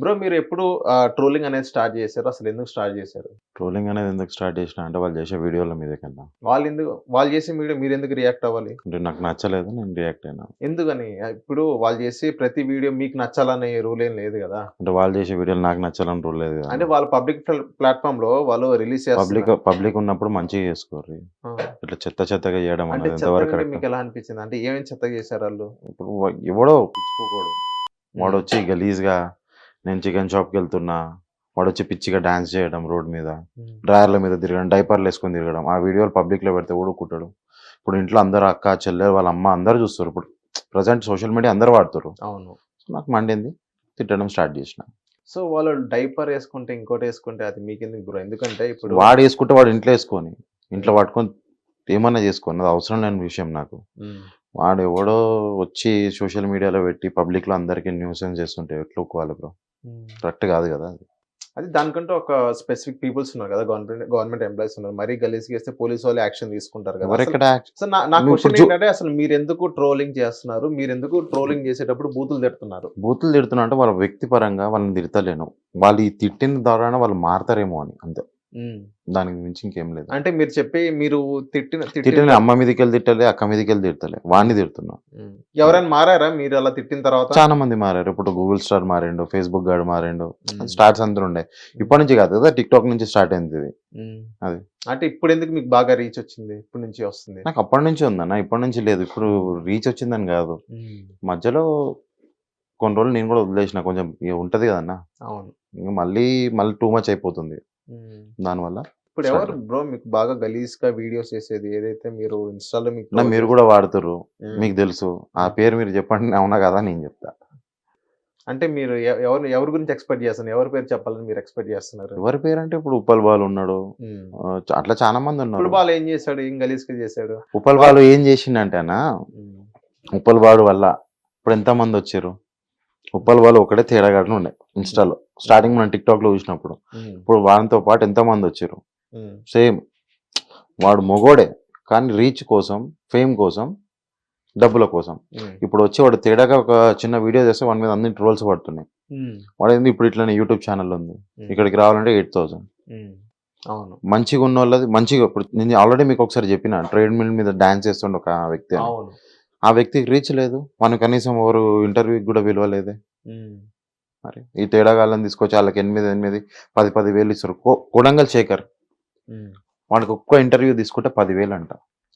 Bro మీరు ఎప్పుడు trolling అనేది స్టార్ట్ చేశారు? అసలు ఎందుకు స్టార్ట్ చేశారు? ట్రోలింగ్ అనేది ఎందుకు స్టార్ట్ చేసిన? అంటే వాళ్ళు చేసే వీడియోల మీద కన్నా వాళ్ళు ఎందుకు వాళ్ళు చేసే వీడియో మీరు ఎందుకు రియాక్ట్ అవ్వాలి? అంటే నాకు నచ్చలేదు నేను రియాక్ట్ అయినా. ఎందుకని? ఇప్పుడు వాళ్ళు చేసే ప్రతి వీడియో మీకు నచ్చాలనే రూల్ ఏం లేదు కదా. అంటే వాళ్ళు చేసే వీడియోలు నాకు నచ్చాలని రూల్ లేదు అంటే వాళ్ళ పబ్లిక్ ప్లాట్ఫామ్లో వాళ్ళు రిలీజ్ పబ్లిక్ చేస్తారు పబ్లిక్ ఉన్నప్పుడు మంచిగా చేసుకోరు ఇట్లా చెత్త చెత్తగా చేయడం అంటే అనేది ఎంతవరకు? మీకు ఎలా అనిపించింది? అంటే ఏమేమి చెత్తగా చేశారు వాళ్ళు? ఇప్పుడు ఎవడో పిచ్చుకోకూడదు. వాడు వచ్చి గలీజ్గా నేను చికెన్ షాప్కి వెళ్తున్నా వాడు వచ్చి పిచ్చిగా డాన్స్ చేయడం రోడ్ మీద. డ్రాయర్ల మీద తిరగడం డైపర్లు వేసుకొని తిరగడం. ఆ వీడియోలు పబ్లిక్లో పెడితే కూడా కుట్టడు ఇప్పుడు ఇంట్లో అందరు అక్క చెల్లెలు వాళ్ళ అమ్మ అందరు చూస్తారు. ఇప్పుడు ప్రజెంట్ సోషల్ మీడియా అందరు వాడుతారు. అవును. నాకు మండింది. తిట్టడం స్టార్ట్ చేసిన. సో వాళ్ళు డైపర్ వేసుకుంటే ఇంకోటి వేసుకుంటే అది మీకెందుకు బ్రో? ఎందుకంటే ఇప్పుడు వాడు వేసుకుంటే వాడు ఇంట్లో వేసుకొని ఇంట్లో పట్టుకొని ఏమన్నా చేసుకోని అది అవసరం లేని విషయం నాకు. వాడు ఎవడో వచ్చి సోషల్ మీడియాలో పెట్టి పబ్లిక్లో అందరికి న్యూసెన్స్ చేస్తుంటే ఎట్లా ఒప్పుకోవాలి బ్రో. కరెక్ట్ కాదు కదా అది. అది దానికంటే ఒక స్పెసిఫిక్ పీపుల్స్ ఉన్నారు కదా గవర్నమెంట్ గవర్నమెంట్ ఎంప్లాయీస్ ఉన్నారు. మరీ గలీజ్ చేస్తే పోలీస్ వాళ్ళు యాక్షన్ తీసుకుంటారు కదా. నా క్వశ్చన్ ఏంటంటే అసలు మీరు ఎందుకు ట్రోలింగ్ చేస్తున్నారు? మీరు ఎందుకు ట్రోలింగ్ చేసేటప్పుడు బూతులు తిడుతున్నారు? బూతులు తిడుతున్నా అంటే వాళ్ళ వ్యక్తిపరంగా వాళ్ళని తిడతలేను. వాళ్ళు ఈ తిట్టిన ద్వారా వాళ్ళు మారతారేమో అని అంతే. దానికి మించి ఇంకేం లేదు. అంటే మీరు చెప్పి మీరు తిట్టిన తిట్టిన అమ్మ మీదకి వెళ్ళి తిట్టలే అక్క మీదకి వెళ్ళి తిడతలే. వాడిని తిడుతున్నా. ఎవరైనా మారారా? మీరు అలా తిట్టిన తర్వాత? చాలా మంది మారారు. ఇప్పుడు గూగుల్ స్టార్ మారిండు ఫేస్బుక్ గాడు మారిండు ఉమ్. స్టార్ట్స్ అందరూ ఉండే. ఇప్పటి నుంచి కాదు కదా టిక్ టాక్ నుంచి స్టార్ట్ అయింది ఇది. అది. అంటే ఇప్పుడు ఎందుకు మీకు బాగా రీచ్ వచ్చింది? ఇప్పటి నుంచి వస్తుంది. నాకు అప్పటి నుంచి ఉందన్న ఇప్పటి నుంచి లేదు. ఇప్పుడు రీచ్ వచ్చిందని కాదు. మధ్యలో కొన్ని రోజులు నేను కూడా వదిలేసిన. కొంచెం ఉంటది కదన్న. అవును. ఇంక మళ్ళీ మళ్ళీ టూ మచ్ అయిపోతుంది. దానివల్ల ఇప్పుడు ఎవరు బ్రో మీకు బాగా గలీజ్గా వీడియోస్ చేసేది ఏదైతే మీరు ఇన్స్టాలో మీకు మీరు కూడా వాడుతుర్రు. ఉమ్. మీకు తెలుసు. ఆ పేరు మీరు చెప్పండి. అవునా కదా నేను చెప్తా. అంటే మీరు ఎవరు ఎవరి గురించి ఎక్స్పెక్ట్ చేస్తున్నారు? ఎవరి పేరు చెప్పాలని మీరు ఎక్స్పెక్ట్ చేస్తున్నారు? ఎవరి పేరు అంటే ఇప్పుడు ఉప్పల్ బాలు ఉన్నాడు. అట్లా చాలా మంది ఉన్నారు. బాల్ ఏం చేశాడు? ఏం గలీజ్గా చేశాడు? ఉప్పల్ బాలు ఏం చేసిండంటే అన్న ఉమ్. ఉప్పల్ బాలు వల్ల ఇప్పుడు ఎంత మంది వచ్చారు? ఉప్పల్ బాలు ఒకటే తేడాగానే ఉండే ఇన్స్టాలో. స్టార్టింగ్ మనం టిక్ టాక్లో చూసినప్పుడు. ఇప్పుడు వాడితో పాటు ఎంత మంది వచ్చారు. సేమ్. వాడు మొగోడే కానీ రీచ్ కోసం ఫేమ్ కోసం డబ్బుల కోసం. ఇప్పుడు వచ్చి వాడు తేడాగా ఒక చిన్న వీడియో చేస్తే వాడి మీద అన్ని ట్రోల్స్ పడుతున్నాయి. వాడు ఏంది ఇప్పుడు ఇట్లనే యూట్యూబ్ ఛానల్ ఉంది? ఇక్కడికి రావాలంటే ఎయిట్ థౌసండ్. అవును. మంచిగా ఉన్న వాళ్ళది మంచిగా ఇప్పుడు నేను ఆల్రెడీ మీకు ఒకసారి చెప్పిన ట్రేడ్ మిల్ మీద డాన్స్ చేస్తుండే ఒక వ్యక్తి ఆ వ్యక్తికి రీచ్ లేదు. మనం కనీసం ఎవరు ఇంటర్వ్యూకి కూడా విలువలేదే. మరి ఈ తేడాగాళ్ళని తీసుకొచ్చి వాళ్ళకి ఎనిమిది ఎనిమిది పది పది వేలు ఇస్తారు. కొడంగల్ శేఖర్. వాడికి ఒక్క ఇంటర్వ్యూ తీసుకుంటే పదివేలు అంట.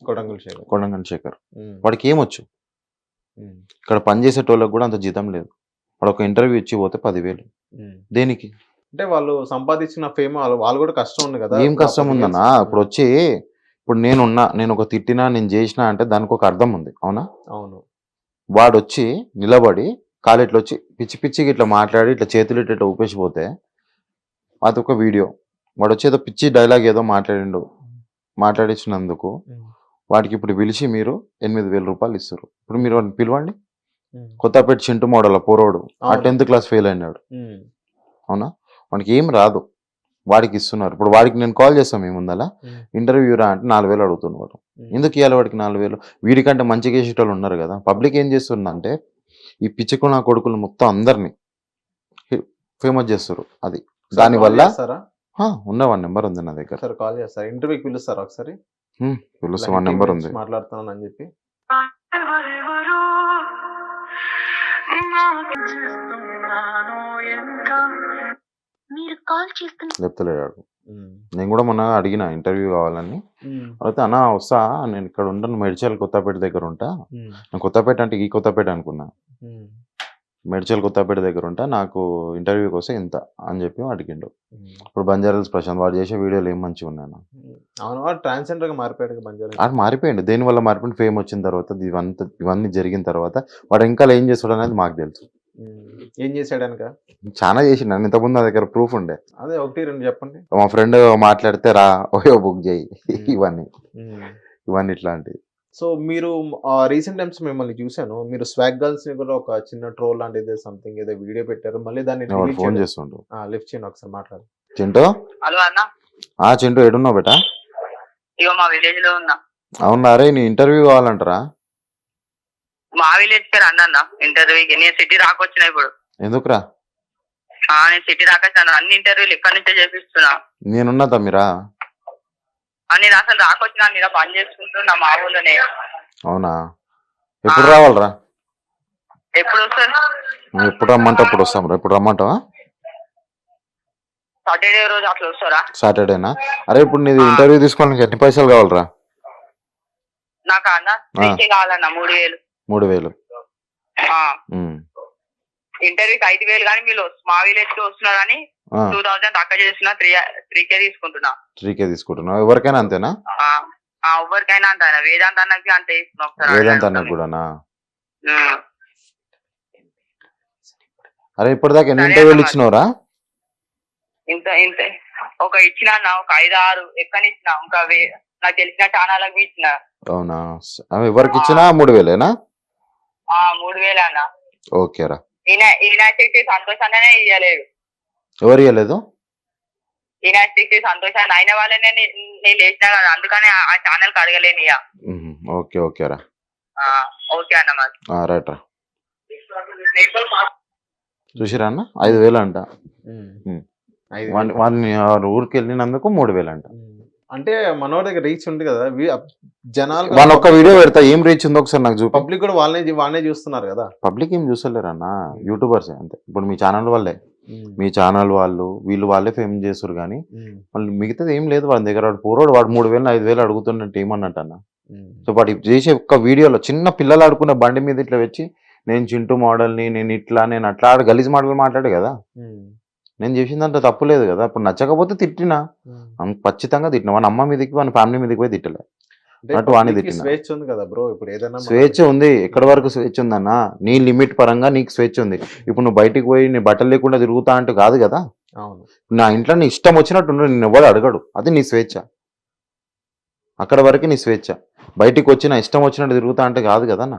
కొడంగల్ శేఖర్. కొడంగల్ శేఖర్. వాడికి ఏమొచ్చు. ఇక్కడ పనిచేసేటోళ్ళకి కూడా అంత జీతం లేదు. వాడు ఒక ఇంటర్వ్యూ ఇచ్చి పోతే పదివేలు. దేనికి? అంటే వాళ్ళు సంపాదించిన ఫేమ్ వాళ్ళు వాళ్ళు కూడా కష్టం ఉంది కదా. ఏం కష్టం ఉందన్నా? ఇప్పుడు వచ్చి ఇప్పుడు నేనున్నా నేను ఒక తిట్టినా నేను చేసినా అంటే దానికి ఒక అర్థం ఉంది అవునా అవును వాడు వచ్చి నిలబడి కాలు ఇట్లా వచ్చి పిచ్చి పిచ్చికి ఇట్లా మాట్లాడి ఇట్లా చేతులు ఇట్లా ఇట్లా ఊపేసిపోతే అది ఒక వీడియో వాడు వచ్చి ఏదో పిచ్చి డైలాగ్ ఏదో మాట్లాడిండు మాట్లాడించినందుకు. వాడికి ఇప్పుడు పిలిచి మీరు ఎనిమిది వేల రూపాయలు ఇస్తారు ఇప్పుడు మీరు వాడిని పిలవండి. కొత్తపేట చింటు మోడల్ పోరోడు ఆ. టెన్త్ క్లాస్ ఫెయిల్ అయినాడు. అవునా వాడికి ఏం రాదు వాడికి ఇస్తున్నారు ఇప్పుడు వాడికి నేను కాల్ చేస్తాను మీ ముందల. ఇంటర్వ్యూ రా అంటే నాలుగు వేలు అడుగుతున్నాడు ఉమ్. ఎందుకు ఇవ్వాలి వాడికి నాలుగు వేలు? వీడికంటే మంచిగా చేసేటోళ్ళు ఉన్నారు కదా. పబ్లిక్ ఏం చేస్తుందంటే ఈ పిచ్చికు నా కొడుకులు మొత్తం అందరినీ ఫేమస్ చేస్తారు అది. దానివల్ల ఉన్న వన్ నెంబర్ ఉంది నా దగ్గర. కాల్ చేస్తారా? ఇంటర్వ్యూకి పిలుస్తారా ఒకసారి? పిలుస్తా వన్ నెంబర్ ఉంది. మాట్లాడుతున్నాను అని చెప్పి. చేస్తున్నాను మీరు కాల్ చేస్తున్న చెప్తలేడు నేను కూడా మొన్న అడిగిన ఇంటర్వ్యూ కావాలని. అయితే అన్న వస్తా నేను ఇక్కడ ఉంటాను మెడ్చల్ కొత్తపేట దగ్గర ఉంటా. నేను కొత్తపేట అంటే ఈ కొత్తపేట అనుకున్నా. మెడ్చల్ కొత్తపేట దగ్గర ఉంటా నాకు ఇంటర్వ్యూకి వస్తే ఇంత అని చెప్పి అడిగిండు. ఇప్పుడు బంజారాల్స్ ప్రశాంత్ వాడు చేసే వీడియోలు ఏం మంచిగా ఉన్నాను అవును వాడు ట్రాన్స్జెండర్గా మారిపోయాడు బంజారా ఆడు మారిపోయిండు. దేని వల్ల మారిపోయింది ఫేమ్ వచ్చిన తర్వాత ఇవంతా ఇవన్నీ జరిగిన తర్వాత వాడు ఇంకా ఏం చేస్తాడు అనేది మాకు తెలుసు. ఏం చేశాడు అనక చాలా చేసిండు ఇంతకుముందు నా దగ్గర ప్రూఫ్ ఉండే. అదే ఒకటి రెండు చెప్పండి. మా ఫ్రెండ్ మాట్లాడితే రా ఓయో బుక్ చేయి. ఇవన్నీ. ఇవన్నీ ఇట్లాంటివి. సో మీరు రీసెంట్ టైమ్స్ మిమ్మల్ని చూశాను. మీరు స్వాగ్ గర్ల్స్ని కూడా ఒక చిన్న ట్రోల్ లాంటిది సంథింగ్ ఏదో వీడియో పెట్టారు. మళ్ళీ దాన్ని ఫోన్ చేస్తుండు? లిఫ్ట్ చేయండి ఒకసారి మాట్లాడు. చింటూ? హలో అన్న. ఆ చింటూ ఎడున్నావు బేటా? ఇగో మా విలేజ్లో ఉన్నా. అవునా రే నీ ఇంటర్వ్యూ కావాలంటారా? మా విలేజ్కి రండి అన్న ఇంటర్వ్యూకి నేను సిటీ రాకొచ్చిన ఇప్పుడు. ఎందుకురా? ఆ, నేను సిటీ రాకొచ్చాను. అన్ని ఇంటర్వ్యూలు ఇక్కడ నుంచే చేపిస్తున్నా. నేనున్నా తమ్మిరా? ఆ, నేను అసలు రాకొచ్చిన మీద పని చేసుకుంటున్నా మా ఊళ్ళోనే. అవునా? ఎప్పుడు రావాలరా? ఎప్పుడు వస్తారు నువ్వు ఎప్పుడు రమ్మంటే అప్పుడు వస్తాం రా. ఎప్పుడు రమ్మంటావా? సాటర్డే రోజు అట్లా వస్తారా? సాటర్డేనా అరే ఇప్పుడు నీది ఇంటర్వ్యూ తీసుకోవడానికి ఎన్ని పైసలు కావాలరా? నాకు అన్న? త్రీకే కావాలన్న మూడు వేలు. మూడు వేలు ఆ, ఉమ్. ఇంటర్వ్యూకి ఐదు వేలు కానీ మీరు మా విలేజ్కి వస్తున్నా కానీ ఆ, టూ థౌసండ్ తక్కువ చేస్తున్నా త్రీ త్రీకే తీసుకుంటున్నా. త్రీకే తీసుకుంటున్నావు? ఎవరికైనా అంతేనా? ఎవరికైనా అంత ఆయన వేదాంత అన్నకి అంత ఇస్తున్నా వేదాంత. అన్నకు కూడానా. అరే ఇప్పటిదాకా ఎన్ని ఇంటర్వ్యూలు ఇచ్చినవరా ఇంత ఇంత. ఒక ఇచ్చిన ఒక ఐదు ఆరు ఎక్కనిచ్చిన ఇంకా వే- నాకు తెలిసిన ఛానళ్ళకి ఇచ్చిన. అవునా? ఎవరికి ఇచ్చినా మూడు వేలేనా మూడు వేలు అన్న. ఓకేరా ఈయన ఈనాస్టిక్ సంతోషాన్ని ఇయ్యలేదు. ఎవరు ఇవ్వలేదు ఈనాస్టిక్ సంతోషాన్ని. అయిన వాళ్ళనే నే- నేను లేచిన కదా అందుకని ఆ- ఛానల్కి అడగలేను ఇక ఓకే ఓకేరా ఆ, ఓకే అన్న మరి. ఆ, రైట్ రా. చూసిరా అన్న? ఐదు వేలు అంట. వాడిని ఊరికి వెళ్ళినందుకు మూడు వేలు అంట. అంటే మనోడి దగ్గర రీచ్ ఉంది కదా జనాలు వాళ్ళ ఒక్క వీడియో పెడతా ఏం రీచ్ ఉందో ఒకసారి నాకు చూపి. పబ్లిక్ కూడా వాళ్ళనే వాళ్ళనే చూస్తున్నారు కదా. పబ్లిక్ ఏం చూసలేరు అన్న యూట్యూబర్స్ అంతే. ఇప్పుడు మీ ఛానల్ వాళ్ళే. మీ ఛానల్ వాళ్ళు వీళ్ళు వాళ్ళే ఫేమ్ చేస్తారు కానీ. మళ్ళీ మిగతాది ఏం లేదు వాడి దగ్గర. వాడు వాడు మూడు వేలు ఐదు వేలు అడుగుతున్నట్టు ఏమన్నట్టు అన్న. సో వాడు చేసే ఒక్క వీడియోలో చిన్న పిల్లలు ఆడుకున్న బండి మీద ఇట్లా వచ్చి నేను చింటూ మోడల్ని నేను ఇట్లా నేను అట్లా గలీజ్ మాటలు మాట్లాడు కదా. నేను చేసిందంటే తప్పు లేదు కదా ఇప్పుడు నచ్చకపోతే తిట్టినా. ఖచ్చితంగా తిట్టిన. వాని అమ్మ మీదకి వాని ఫ్యామిలీ మీదకి పోయి తిట్టలే. అంటే కి తిట్టినా. స్వేచ్ఛ ఉంది కదా బ్రో ఇప్పుడు ఏదైనా స్వేచ్ఛ ఉంది. ఎక్కడి వరకు స్వేచ్ఛ ఉందన్న? నీ లిమిట్ పరంగా నీకు స్వేచ్ఛ ఉంది. ఇప్పుడు నువ్వు బయటికి పోయి నీ బట్టలు లేకుండా తిరుగుతా అంటే కాదు కదా. అవును. నా ఇంట్లో నీ ఇష్టం వచ్చినట్టు నిన్ను ఎవడు అడగడు. అది నీ స్వేచ్ఛ. అక్కడ వరకు నీ స్వేచ్ఛ. బయటికి వచ్చి నా ఇష్టం వచ్చినట్టు తిరుగుతా అంటే కాదు కదా అవును